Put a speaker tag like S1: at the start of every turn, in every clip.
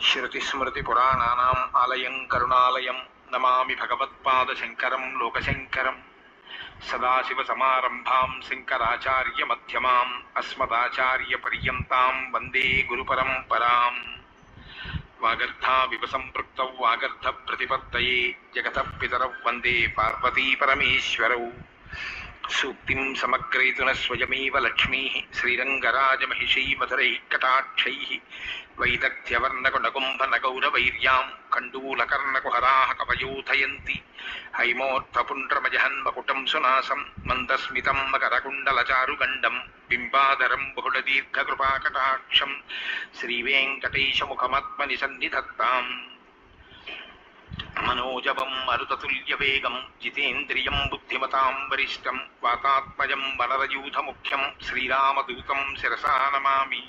S1: వాల్మీకికోకిలం శృతిస్మృతిపురాణానాम् ఆలయం కరుణాలయం నమామి భగవత్పాదశంకరం లోకశంకరం సదాశివసమారంభాం శంకరాచార్యమధ్యమాం అస్మదాచార్యపర్యంతాం వందే గురుపరంపరాం వాగర్థావివ సంపృక్త వాగర్థ ప్రతిపత్తయే జగత పితరౌ వందే పార్వతీపరమేశ్వరౌ సూక్తిం సమగ్రయితున స్వయమేవ లక్ష్మీ శ్రీరంగరాజమహిషీ మధురైः కటాక్షైः వైదగ్ధ్యవర్ణకుణకుంభనగౌరవైర్యాం కండూలకర్ణకుహరాः కవయోధయంతి హైమోత్థపుండ్రమజహన్మకుటం సునాసం మందస్మితం మకరకుండలచారుగండం బింబాధరం బహుళదీర్ఘకృపాకటాక్షం శ్రీవేంకటేశముఖమాత్మని సన్నిధత్తాం మనోజవం మరుతతుల్యవేగం జితేంద్రియం బుద్ధిమతాం వరిష్టం వాతాత్మజం వనరయూథముఖ్యం శ్రీరామదూతం శిరసా నమామి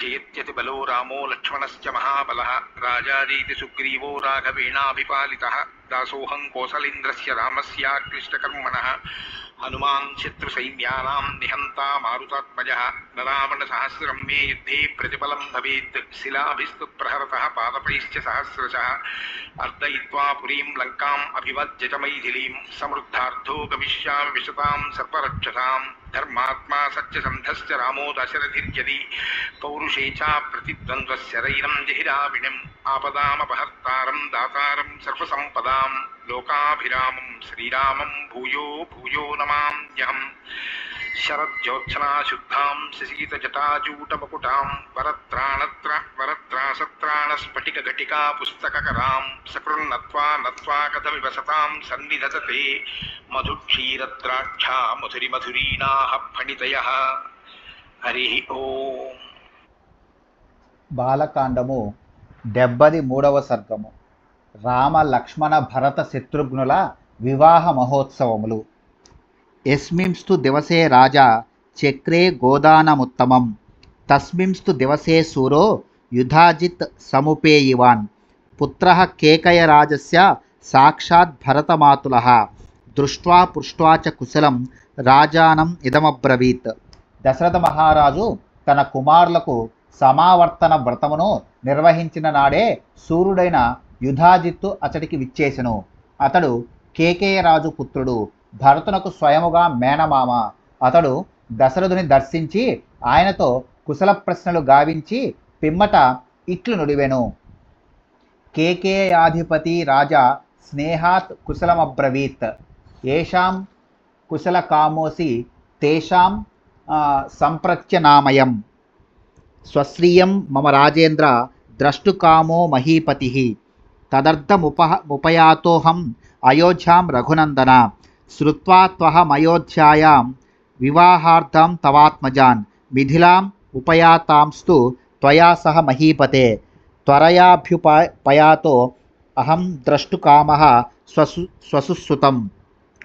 S1: జయత్యతి బలో రామో లక్ష్మణశ్చ మహాబలः రాజాదీతి సుగ్రీవో రాఘవేణాభిపాలితः दासोहं कोसलेन्द्रस्य रामस्याक्लिष्टकर्मणः हनुमान् शत्रुसैन्यानां निहन्ता मारुतात्मजः। ददामणसहस्रं मे युद्धे प्रतिफलं भवेत्। शिलाभिस्तु प्रहरतः पादपैश्च सहस्रशः। अर्दयित्वा पुरीं लङ्काम् अभिवज्य च मैथिलीं समृद्धार्थो गमिष्यामि विशतां सर्परक्षसां धर्मात्मा सत्यसन्धश्च रामो दशरथिर्यदि। पौरुषे च प्रतिद्वन्द्वस्य रैनं जहिराविणिम्। ఆపదామపహర్తారం దాతారం సర్వసంపదాం లోకాభిరామం శ్రీరామం భూయో భూయో నమామ్యహం శరజ్యోత్సనాశుద్ధాం శశీతజటాజూటమకుటాం వరత్రాణత్ర వరత్రాసత్రాణస్ఫటికఘటికా పుస్తకకరాం సకృన్నత్వా నత్వా కథమివ సతాం సన్నిధతతే మధుక్షీరద్రాక్షా మధురి మధురీణాః ఫణితయః హరి ఓం
S2: బాలకాండము డెబ్బది మూడవ సర్గము. రామ లక్ష్మణ భరత శత్రుఘ్నుల వివాహ మహోత్సవములు. ఎస్మింస్తు దివసే రాజా చక్రే గోదానముత్తమం. తస్మింస్తు దివసే సూరో యుధాజిత్ సముపేయివాన్. పుత్ర కేకయరాజస్య సాక్షాత్ భరతమాతుల. దృష్ట్వా పృష్ట్వా చ కుశలం రాజానం ఇదమబ్రవీత్. దశరథ మహారాజు తన కుమారులకు సమావర్తన వ్రతమును నిర్వహించిన నాడే సూర్యుడైన యుధాజిత్తు అతడికి విచ్చేసెను. అతడు కేకేయరాజు పుత్రుడు. భరతునకు స్వయముగా మేనమామ. అతడు దశరథుని దర్శించి ఆయనతో కుశల ప్రశ్నలు గావించి పిమ్మట ఇట్లు నుడివెను. కేకేయాధిపతి రాజా స్నేహాత్ కుశలమబ్రవీత్. ఏషాం కుశల కామోసి తేషాం సంప్రత్యనామయం. స్వశ్రియం మమ రాజేంద్ర ద్రష్టుకామో మహీపతి. తదర్థముప ముపయాతోహం అయోధ్యాం రఘునందన. శ్రుత్వా త్వహమయోధ్యాయాం వివాహార్థం తవాత్మజాన్. మిథిలాం ఉపయాతాంస్తు త్వయా సహ మహీపతే. త్వరయాభ్యుపయాతో అహం ద్రష్టుకామ స్వసు స్వసుశ్రుతం.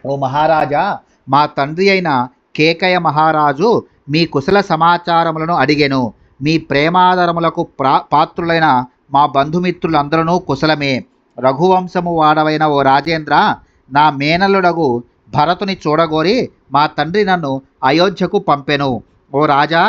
S2: ఓ మహారాజా మా తండ్రి అయిన కేకయ మహారాజు మీ కుశల సమాచారములను అడిగెను. మీ ప్రేమాదరములకు ప్రా పాత్రులైన మా బంధుమిత్రులందరూ కుశలమే. రఘువంశము వాడవైన ఓ రాజేంద్ర నా మేనల్లుడగు భరతుని చూడగోరి మా తండ్రి నన్ను అయోధ్యకు పంపెను. ఓ రాజా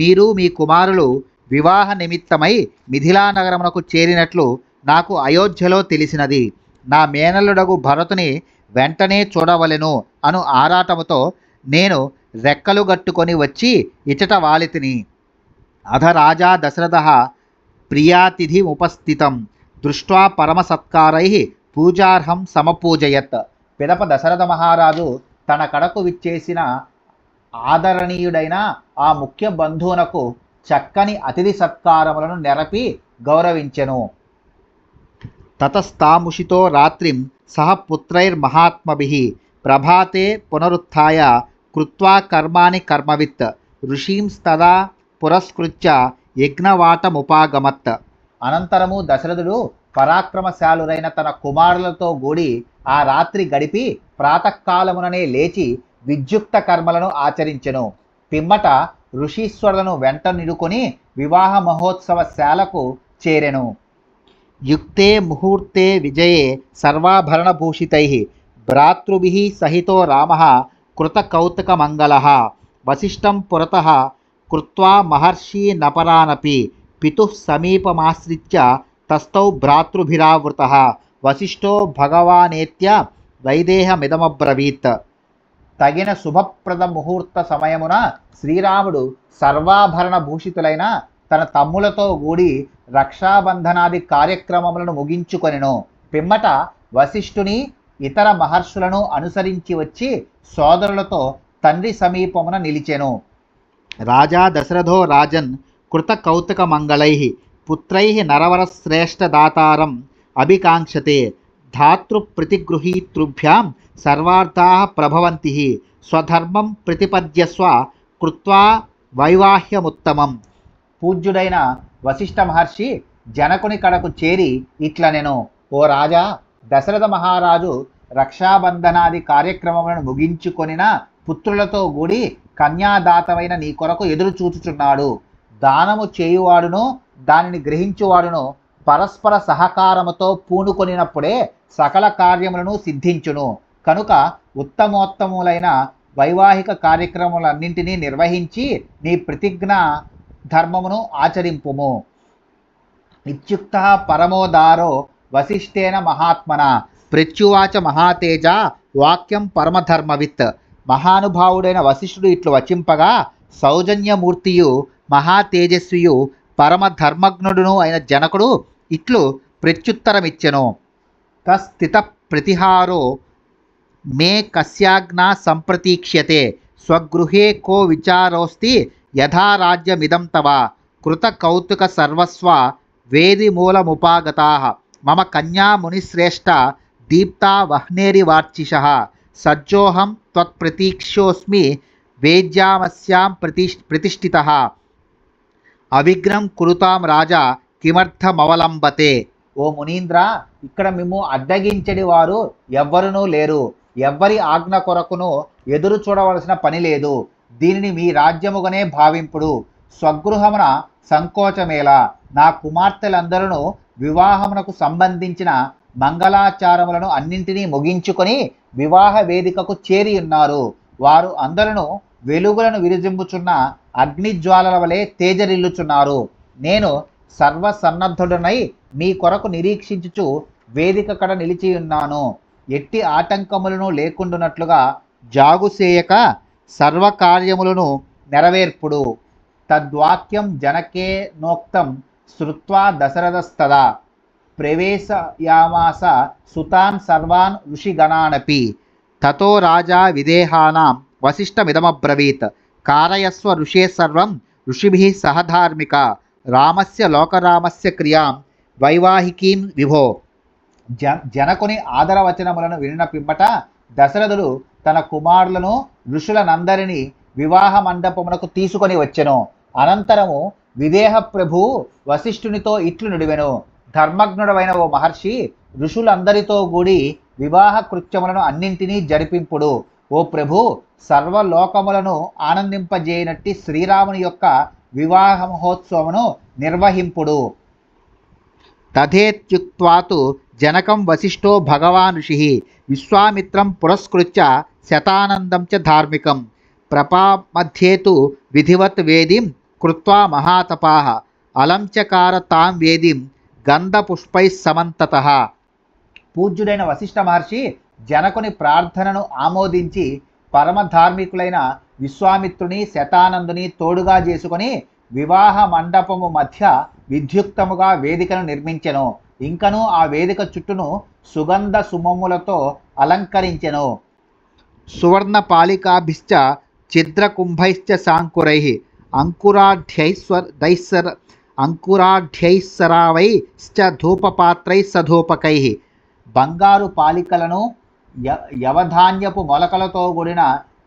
S2: మీరు మీ కుమారులు వివాహ నిమిత్తమై మిథిలా నగరమునకు చేరినట్లు నాకు అయోధ్యలో తెలిసినది. నా మేనల్లుడగు భరతుని వెంటనే చూడవలెను అను ఆరాటముతో నేను రెక్కలు గట్టుకొని వచ్చి ఇచట వాలితిని. అధ రాజా దశరథ ప్రియాతిథి ఉపస్థితం దృష్ట్వా పరమసత్కారై పూజార్హం సమపూజయత్. పిదప దశరథ మహారాజు తన కడకు విచ్చేసిన ఆదరణీయుడైన ఆ ముఖ్య బంధువునకు చక్కని అతిథి సత్కారములను నెరపి గౌరవించెను. తతస్తాముషితో రాత్రిం సహ పుత్రైర్మహాత్మభిః ప్రభాతే పునరుత్థాయ కృత్వా కర్మాణి కర్మవిత్ ఋషీంస్తదా పురస్కృత్య యజ్ఞవాటముపాగమత్ అనంతరము దశరథుడు పరాక్రమశాలురైన తన కుమారులతో గూడి ఆ రాత్రి గడిపి ప్రాతకాలముననే లేచి విద్యుక్త కర్మలను ఆచరించెను. పిమ్మట ఋషీశ్వరులను వెంట నిడుకొని వివాహ మహోత్సవ శాలకు చేరెను. యుక్తే ముహూర్తే విజయే సర్వాభరణభూషితై. భ్రాతృభి సహితో రామः కృతకౌతుకమంగళः. వశిష్టం పురత కృత్వా మహర్షి నపరానపి పితు సమీపమాశ్రిత్య తస్థౌ భ్రాతృభిరావృత వసిష్ఠో భగవానేత్య వైదేహమిదమబ్రవీత్. తగిన శుభప్రద ముహూర్త సమయమున శ్రీరాముడు సర్వాభరణ భూషితులైన తన తమ్ములతో కూడి రక్షాబంధనాది కార్యక్రమములను ముగించుకొనెను. పిమ్మట వశిష్ఠుని ఇతర మహర్షులను అనుసరించి వచ్చి సోదరులతో తండ్రి సమీపమున నిలిచెను. రాజా దశరథో రాజన్ కృతకౌతుకమంగళై పుత్రై నరవరశ్రేష్టదాతారం అభికాంక్షతే ధాతృప్రతిగృహీతృభ్యాం సర్వార్థా ప్రభవంతి స్వధర్మం ప్రతిపద్యస్వ కృత్వా వైవాహ్యముత్తమం. పూజ్యుడైన వశిష్ఠ మహర్షి జనకుని కడకు చేరి ఇట్లనెను ఓ రాజా దశరథ మహారాజు రక్షాబంధనాది కార్యక్రమములను ముగించుకొనిన పుత్రులతో కూడి కన్యాదాతమైన నీ కొరకు ఎదురు చూచుచున్నాడు. దానము చేయువాడును దానిని గ్రహించువాడును పరస్పర సహకారముతో పూనుకొనినప్పుడే సకల కార్యములను సిద్ధించును. కనుక ఉత్తమోత్తములైన వైవాహిక కార్యక్రమములన్నింటినీ నిర్వహించి నీ ప్రతిజ్ఞ ధర్మమును ఆచరింపుము. ఇత్యుక్త పరమోదారో వశిష్ఠేన మహాత్మన. ప్రత్యువాచ మహాతేజ వాక్యం పరమధర్మవిత్. మహానుభావుడైన వశిష్ఠుడు ఇట్లు వచింపగా సౌజన్యమూర్తియు మహాతేజస్వియు పరమధర్మజ్ఞుడును అయిన జనకుడు ఇట్లు ప్రత్యుత్తరమిచ్చెను. తస్థిత ప్రతిహారో మే కస్యాజ్ఞా సంప్రతీక్ష్యతే స్వగృహే కో విచారోస్తి యథారాజ్యమిదం తవ కృతకౌతుక సర్వస్వ వేదిమూలముపాగతా మమ కన్యా మునిశ్రేష్ట దీప్తా వహ్నేరివార్చిష సజ్జోహం త్వత్ప్రతీక్షోస్మి వేద్యామస్యాం ప్రతి ప్రతిష్ఠిత. అవిఘ్నం కురుతాం రాజా కిమర్థమవలంబతే. ఓ మునీంద్ర ఇక్కడ మేము అడ్డగించడి వారు ఎవ్వరునూ లేరు. ఎవ్వరి ఆజ్ఞ కొరకును ఎదురు చూడవలసిన పని లేదు. దీనిని మీ రాజ్యముగానే భావింపుడు. స్వగృహమున సంకోచమేలా నా కుమార్తెలందరూ వివాహమునకు సంబంధించిన మంగళాచారములను అన్నింటినీ ముగించుకొని వివాహ వేదికకు చేరి ఉన్నారు. వారు అందరూ వెలుగులను విరిజింపుచున్న అగ్నిజ్వాలల వలె తేజరిల్లుచున్నారు. నేను సర్వసన్నద్ధుడనై మీ కొరకు నిరీక్షించుచు వేదిక కడ నిలిచి ఉన్నాను. ఎట్టి ఆటంకములను లేకుండునట్లుగా జాగుసేయక సర్వకార్యములను నెరవేర్పుడు. తద్వాక్యం జనకే నోక్తం శృత్వా దశరథస్తదా. ప్రవేశయామాస సుతాన్ సర్వాన్ ఋషిగణానపి తతో రాజా విదేహానాం వశిష్టమిదమబ్రవీత్ కారయస్వ ఋషే సర్వం ఋషిభిः సహధార్మిక రామస్య లోకరామస్య క్రియాం వైవాహికీం విభో జ జనకుని ఆదరవచనములను వినిన పింపట దశరథుడు తన కుమారులను ఋషులనందరినీ వివాహ మండపమునకు తీసుకొని వచ్చెను. అనంతరము విదేహ ప్రభు వశిష్ఠునితో ఇట్లు నుడివెను. ధర్మజ్ఞుడమైన ఓ మహర్షి ఋషులందరితో కూడి వివాహ కృత్యములను అన్నింటినీ జరిపింపుడు. ఓ ప్రభు సర్వలోకములను ఆనందింపజేయనట్టి శ్రీరాముని యొక్క వివాహ మహోత్సవమును నిర్వహింపుడు. తథేత్యుక్వాతు జనకం వశిష్ఠో భగవాన్ ఋషి విశ్వామిత్రం పురస్కృత్య శతానందం చ ధార్మికం. ప్రపామధ్యేతు విధివత్ వేదిం కృత్వా మహాతపాహ అలంచకార తాం వేదిం గంధపుష్పై సమంతత పూజ్యుడైన వశిష్ఠ మహర్షి జనకుని ప్రార్థనను ఆమోదించి పరమధార్మికులైన విశ్వామిత్రుని శతానందుని తోడుగా చేసుకొని వివాహ మండపము మధ్య విద్యుక్తముగా వేదికను నిర్మించెను. ఇంకను ఆ వేదిక చుట్టూను సుగంధ సుమములతో అలంకరించెను. సువర్ణ పాలికాభిశ్చ ఛిద్రకుంభైశ్చ శాంకురై అంకురాఢ్యై సరావై అంకురాఢ్యైస్సరావైశ్చ ధూపపాత్రై సధూపకై బంగారు పాలికలను య యవధాన్యపు మొలకలతో కూడిన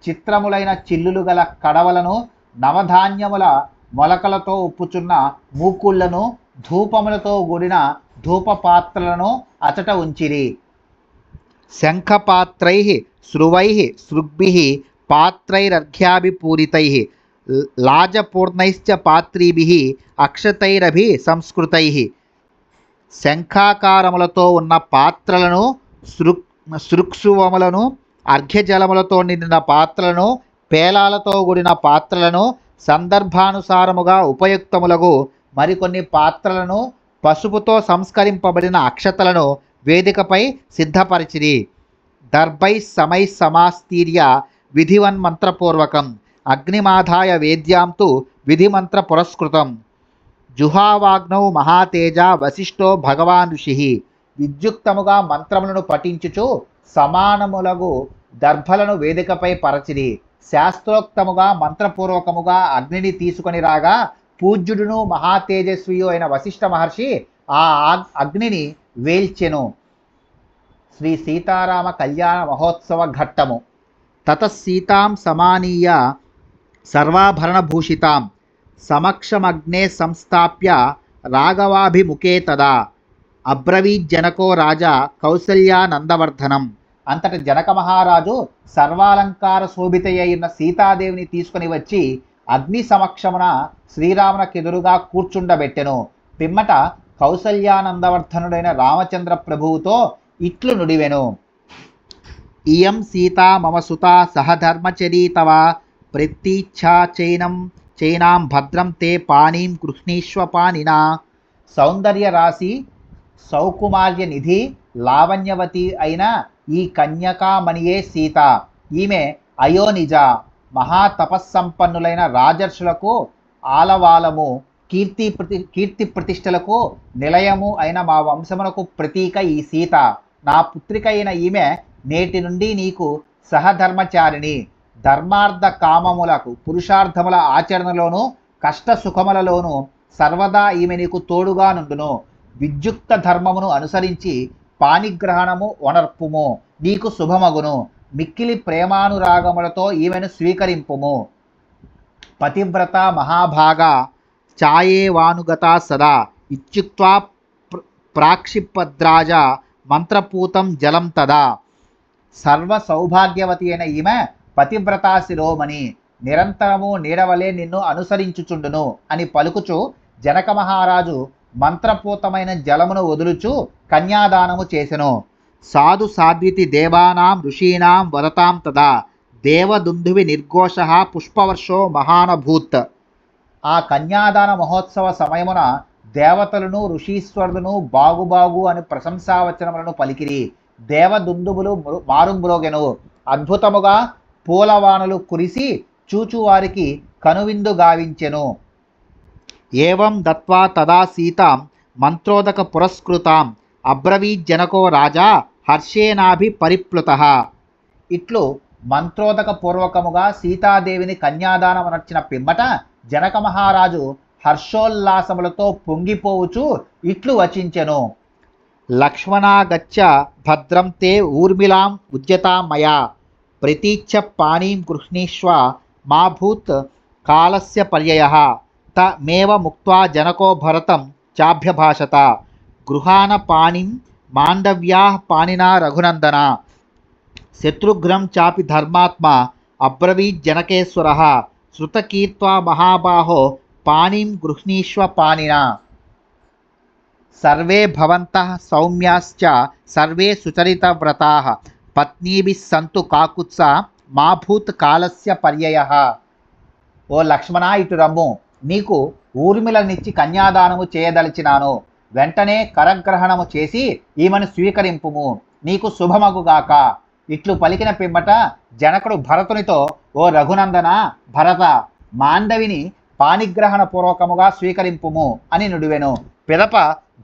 S2: చిత్రములైన చిల్లులు గల కడవలను నవధాన్యముల మొలకలతో ఉప్పుచున్న మూకుళ్ళను ధూపములతో కూడిన ధూపపాత్రలను అచట ఉంచిరి. శంఖపాత్రై శృవై సృగ్భి పాత్రైరర్ఘ్యాభిపూరితై లాజపూర్ణైశ్చ పాత్రీభి అక్షతైరభి సంస్కృతై. శంఖాకారములతో ఉన్న పాత్రలను సృక్ సృక్సువములను అర్ఘ్యజలములతో నిండిన పాత్రలను పేలాలతో కూడిన పాత్రలను సందర్భానుసారముగా ఉపయుక్తములకు మరికొన్ని పాత్రలను పసుపుతో సంస్కరింపబడిన అక్షతలను వేదికపై సిద్ధపరిచిరి. దర్భై సమై సమాస్తీర్య విధివన్ మంత్రపూర్వకం అగ్నిమాధాయ వేద్యాం తు విధిమంత్ర పురస్కృతం. జుహావాగ్నౌ మహాతేజ వశిష్ఠో భగవాన్ ఋషి. విద్యుక్తముగా మంత్రములను పఠించుచు సమానములగు దర్భలను వేదికపై పరచిరి. శాస్త్రోక్తముగా మంత్రపూర్వకముగా అగ్నిని తీసుకొని రాగా పూజ్యుడును మహాతేజస్వియు అయిన వశిష్ఠ మహర్షి ఆ ఆగ్- అగ్నిని వేల్చెను. శ్రీ సీతారామ కళ్యాణ మహోత్సవ ఘట్టము. తత సీతాం సమానీయ సర్వాభరణభూషితాం. సమక్షమగ్నే సంస్థాప్య రాఘవాభిముఖే తదా. అబ్రవీజ్జనకో రాజా కౌసల్యానందవర్ధనం. అంతటి జనక మహారాజు సర్వాలంకార శోభిత అయిన సీతాదేవిని తీసుకుని వచ్చి అగ్ని సమక్షమున శ్రీరామునకెదురుగా కూర్చుండబెట్టెను. పిమ్మట కౌసల్యానందవర్ధనుడైన రామచంద్ర ప్రభువుతో ఇట్లు నుడివెను. ఇయం సీతా మమ సుత సహధర్మచరీ తవ ప్రత్యీచ్ఛాచైనం చైనాం భద్రం తే పాణీం గృహ్ణీష్వ పానినా సౌందర్య రాశి సౌకుమార్య నిధి లావణ్యవతి అయిన ఈ కన్యకామణియే సీత. ఈమె అయోనిజ మహాతపస్సంపన్నులైన రాజర్షులకు ఆలవాలము కీర్తి ప్రతి కీర్తి ప్రతిష్టలకు నిలయము అయిన మా వంశమునకు ప్రతీక ఈ సీత. నా పుత్రిక అయిన ఈమె నేటి నుండి నీకు సహధర్మచారిణి. ధర్మార్థ కామములకు పురుషార్థముల ఆచరణలోను కష్ట సుఖములలోను సర్వదా ఈమె నీకు తోడుగా నుండును. విద్యుక్త ధర్మమును అనుసరించి పాణిగ్రహణము వనర్పుము. నీకు శుభమగును. మిక్కిలి ప్రేమానురాగములతో ఈమెను స్వీకరింపుము. పతివ్రత మహాభాగ ఛాయేవానుగత సదా. ఇత్యుక్త్వా ప్రాక్షిపద్రాజ మంత్రపూతం జలం తదా. సర్వ సౌభాగ్యవతి అయిన ఈమె పతివ్రతా శిరోమణి నిరంతరము నీడవలే నిన్ను అనుసరించుచుండును అని పలుకుచు జనక మహారాజు మంత్రపూతమైన జలమును వదులుచు కన్యాదానము చేసెను. సాధు సాధ్వితి దేవానాం ఋషీణాం వదతాం తదా దేవదుందువి నిర్ఘోష పుష్పవర్షో మహానభూత్. ఆ కన్యాదాన మహోత్సవ సమయమున దేవతలను ఋషీశ్వరులను బాగుబాగు అని ప్రశంసావచనములను పలికిరి. దేవదుందుబులు మృ- మారుమ్రోగెను. అద్భుతముగా పూలవానలు కురిసి చూచువారికి కనువిందు గావించెను. ఏవం దత్వా తదా సీతాం మంత్రోదక పురస్కృతాం అబ్రవీజ్జనకో రాజా హర్షేనాభి పరిప్లుత. ఇట్లు మంత్రోదక పూర్వకముగా సీతాదేవిని కన్యాదానమనర్చిన పిమ్మట జనక మహారాజు హర్షోల్లాసములతో పొంగిపోవుచు ఇట్లు వచించెను. లక్ష్మణాగచ్చ భద్రం తే ఊర్మిళాం ఉద్యతామయా. प्रतीच्छ पाणी गृह्णीष्व मा काल से पर्यय। तमेव मुक्त जनको भरत चाभ्यभाषत। गृहान पाणी मांडव्या पाणीना रघुनंदना शत्रुघ्न चापि धर्मात्मा अब्रवीज्जनकेश्वरः श्रुतकीर्वा महाबाहो पाणी गृह्णीष्व पाणीना। सर्वे भवन्तः सर्वे सुचरित्रता పత్నీభిస్ సంతు కాకుత్స మాభూత్ కాలస్య పర్యయ. ఓ లక్ష్మణ ఇటు రమ్ము. నీకు ఊర్మిళనిచ్చి కన్యాదానము చేయదలిచినాను. వెంటనే కరగ్రహణము చేసి ఈమెను స్వీకరింపుము. నీకు శుభమగుగాక ఇట్లు పలికిన పిమ్మట జనకుడు భరతునితో ఓ రఘునందన భరత మాండవిని పాణిగ్రహణ పూర్వకముగా స్వీకరింపుము అని నుడివెను. పిదప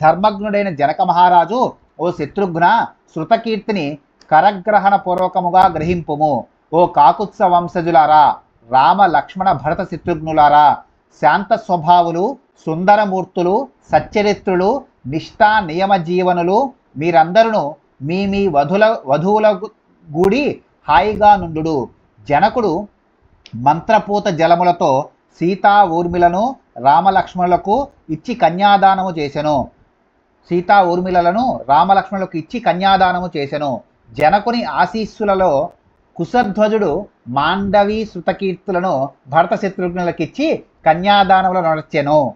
S2: ధర్మజ్ఞుడైన జనక మహారాజు ఓ శత్రుఘ్న శృతకీర్తిని కరగ్రహణ పూర్వకముగా గ్రహింపుము. ఓ కాకుత్స వంశజులారా రామ లక్ష్మణ భరత శత్రుఘ్నులారా శాంత స్వభావులు సుందరమూర్తులు సచ్చరిత్రులు నిష్ఠా నియమ జీవనులు మీరందరూ మీ మీ వధుల వధువుల గూడి హాయిగా నుండు జనకుడు మంత్రపూత జలములతో సీతా ఊర్మిలను రామలక్ష్మణులకు ఇచ్చి కన్యాదానము చేసెను. సీతా ఊర్మిళలను రామలక్ష్మణులకు ఇచ్చి కన్యాదానము చేసెను. జనకుని ఆశీస్సులలో కుశధ్వజుడు మాండవి శృతకీర్తులను భరత శత్రుఘ్నులకిచ్చి కన్యాదానములు నడచెను.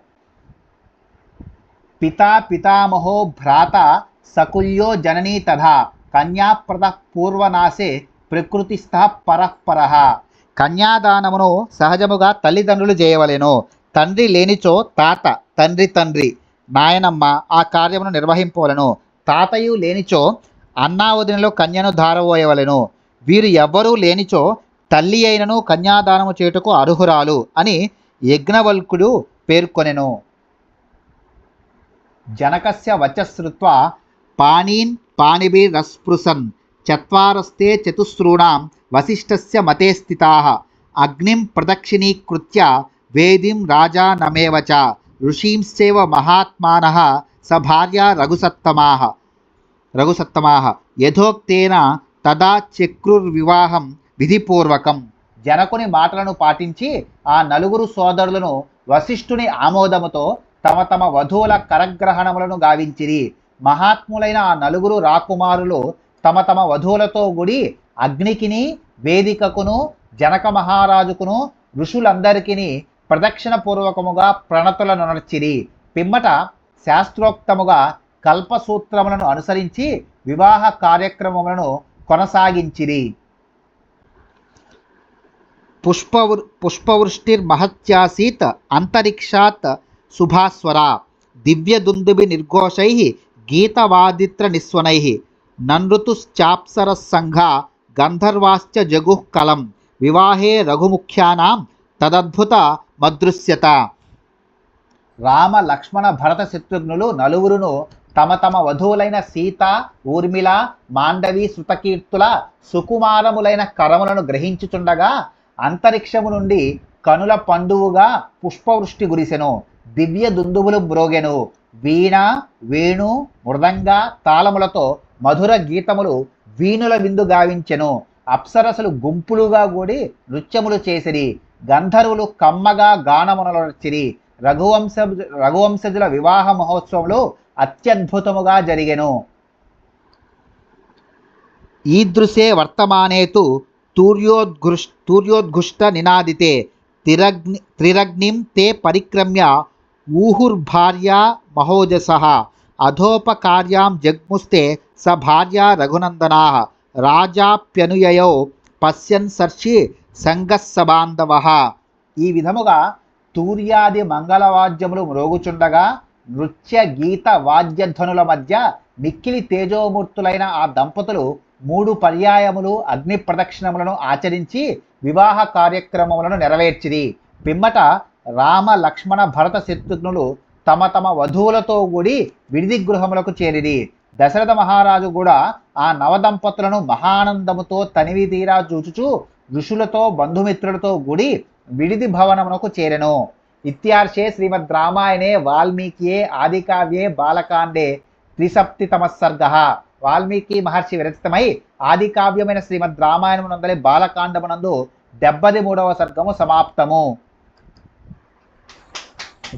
S2: పితా పితామహో భ్రాత సకుల్యో జననీ తథా కన్యాప్రద పూర్వనాశే ప్రకృతిస్థ పరఃపర. కన్యాదానమును సహజముగా తల్లిదండ్రులు చేయవలెను. తండ్రి లేనిచో తాత తండ్రి తండ్రి నాయనమ్మ ఆ కార్యమును నిర్వహింపవలను. తాతయు లేనిచో అన్నావదినలో కన్యను ధారవోయవలెను వీరు ఎవ్వరూ లేనిచో తల్లి అయినను కన్యాదానము చేయుటకు అర్హురాలు అని యజ్ఞవల్కుడు పేర్కొనెను. జనకస్య వచశ్రుత్వ పాణీన్ పాణిభిరస్పృశన్ చత్వారస్తే చతుస్రూణాం వసిష్ఠస్య మతే స్థితా అగ్నిం ప్రదక్షిణీకృత్య వేదిం రాజా నమేవచ ఋషీంశ్చేవ మహాత్మాన స భార్య రఘుసత్తమాః రఘుసత్తమాహ యథోక్తేన తదా చక్రుర్వివాహం విధిపూర్వకం జనకుని మాటలను పాటించి ఆ నలుగురు సోదరులను వశిష్ఠుని ఆమోదముతో తమ తమ వధువుల కరగ్రహణములను గావించిరి. మహాత్ములైన ఆ నలుగురు రాకుమారులు తమ తమ వధువులతో గుడి అగ్నికిని వేదికకును జనక మహారాజుకును ఋషులందరికీ ప్రదక్షిణపూర్వకముగా ప్రణతులను నడిచిరి. పిమ్మట శాస్త్రోక్తముగా కల్పసూత్రములను అనుసరించి వివాహ కార్యక్రమములను కొనసాగించిరి. పుష్పవృ పుష్పవృష్టిర్మహత్యాసీత్ అంతరిక్షాత్ శుభాస్వర దివ్యదుందుభి నిర్ఘోషై గీతవాదిత్ర నిస్వనై ననృతుశ్చాప్సరస్సంఘ గంధర్వాశ్చ జగుః కలం వివాహే రఘుముఖ్యానాం తదద్భుత మదృశ్యత. రామ లక్ష్మణ భరత శత్రుఘ్నులు నలుగురును తమ తమ వధువులైన సీత ఊర్మిళ మాండవి శృతకీర్తుల సుకుమారములైన కరములను గ్రహించుచుండగా అంతరిక్షము నుండి కనుల పండువుగా పుష్పవృష్టి గురిసెను దివ్య దుందువులు బ్రోగెను వీణ వేణు మృదంగ తాళములతో మధుర గీతములు వీణుల విందు గావించెను. అప్సరసలు గుంపులుగా కూడి నృత్యములు చేసిరి. గంధర్వులు కమ్మగా గానమునలొచ్చిరి రఘువంశ రఘువంశజుల వివాహ మహోత్సవంలో అత్యద్భుతముగా జరిగెను. ఈదృశే వర్తమానే తు తూర్యోద్ఘృష్ తూర్యోద్ఘుష్ట నినాదితే. త్రిరగ్ని త్రిరగ్నిం తే పరిక్రమ్య ఊహుర్భార్యా మహోజస. అధోపకార్యాం జగ్ముస్తే స భార్య రఘునందనా. రాజాప్యనుయయో పశ్యన్ సర్షి సంగస్సబాంధవ ఈ విధముగా తూర్యాది మంగళవాద్యములు మ్రోగుచుండగా నృత్య గీత వాద్యధ్వనుల మధ్య మిక్కిలి తేజోమూర్తులైన ఆ దంపతులు మూడు పర్యాయములు అగ్ని ప్రదక్షిణములను ఆచరించి వివాహ కార్యక్రమములను నెరవేర్చిరి. పిమ్మట రామ లక్ష్మణ భరత శత్రుఘ్నులు తమ తమ వధువులతో కూడి విడిది గృహములకు చేరిరి. దశరథ మహారాజు కూడా ఆ నవదంపతులను మహానందముతో తనివి తీరా చూచుచూ ఋషులతో బంధుమిత్రులతో కూడి విడిది భవనమునకు చేరెను. ఇత్యార్షే శ్రీమద్ రామాయణే వాల్మీకియే ఆదికావ్యే బాలకాండే త్రిసప్తితమ సర్గ వాల్మీకి మహర్షి విరచితమై ఆదికావ్యమైన శ్రీమద్ రామాయణమునందలి బాలకాండమునందు డెబ్బది మూడవ సర్గము సమాప్తము.